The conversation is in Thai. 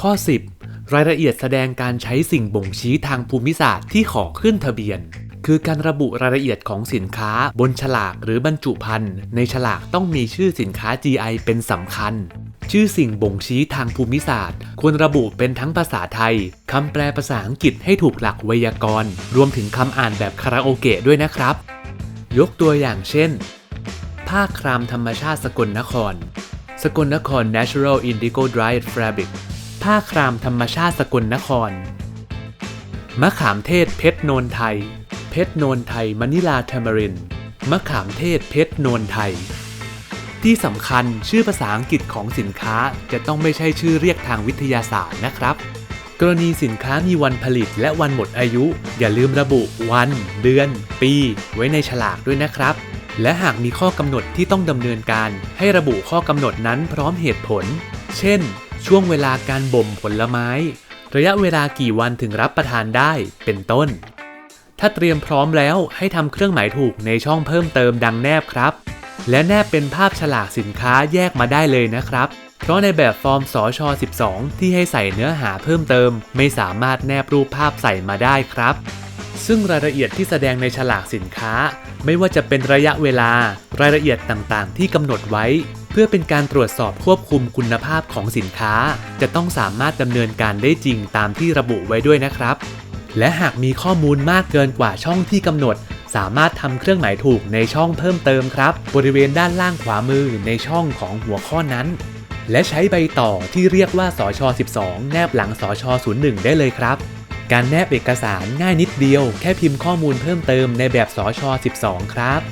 ข้อ 10 รายละเอียดแสดงการใช้สิ่งบ่งชี้ทางภูมิศาสตร์ที่ขอขึ้นทะเบียน คือการระบุรายละเอียดของสินค้าบนฉลากหรือบรรจุภัณฑ์ในฉลากต้องมีชื่อสินค้า GI เป็นสำคัญ ชื่อสิ่งบ่งชี้ทางภูมิศาสตร์ ควรระบุเป็นทั้งภาษาไทยคำแปลภาษาอังกฤษให้ถูกหลักไวยากรณ์ รวมถึงคำอ่านแบบคาราโอเกะด้วยนะครับ ยกตัวอย่างเช่น ผ้าครามธรรมชาติสกลนคร สกลนคร Natural Indigo Dried Fabric ผ้าครามธรรมชาติสกลนคร มะขามเทศเพชรโนนไทย เพชรโนนไทยมะนิลาเทมริน มะขามเทศเพชรโนนไทย ที่สำคัญชื่อภาษาอังกฤษของสินค้าจะต้องไม่ใช่ชื่อเรียกทางวิทยาศาสตร์นะครับ กรณีสินค้ามีวันผลิตและวันหมดอายุ อย่าลืมระบุวัน เดือน ปี ไว้ในฉลากด้วยนะครับและหากมีข้อกำหนดที่ต้องดำเนินการ ให้ระบุข้อกำหนดนั้นพร้อมเหตุผล เช่น ช่วงเวลาการบ่มผลไม้ ระยะเวลากี่วันถึงรับประทานได้เป็นต้น ถ้าเตรียมพร้อมแล้วให้ทำเครื่องหมายถูกในช่องเพิ่มเติมดังแนบครับ และแนบเป็นภาพฉลากสินค้าแยกมาได้เลยนะครับ เพราะในแบบฟอร์มสช 12 ที่ให้ใส่เนื้อหาเพิ่มเติม ไม่สามารถแนบรูปภาพใส่มาได้ครับซึ่งรายละเอียดที่แสดงในฉลากสินค้า ไม่ว่าจะเป็นระยะเวลา รายละเอียดต่างๆ ที่กำหนดไว้ เพื่อเป็นการตรวจสอบควบคุมคุณภาพของสินค้า จะต้องสามารถดำเนินการได้จริงตามที่ระบุไว้ด้วยนะครับ และหากมีข้อมูลมากเกินกว่าช่องที่กำหนด สามารถทำเครื่องหมายถูกในช่องเพิ่มเติมครับ บริเวณด้านล่างขวามือในช่องของหัวข้อนั้น และใช้ใบต่อที่เรียกว่าสช 12 แนบหลังสช 01 ได้เลยครับการแนบเอกสารง่ายนิดเดียว แค่พิมพ์ข้อมูลเพิ่มเติมในแบบสช 12 ครับ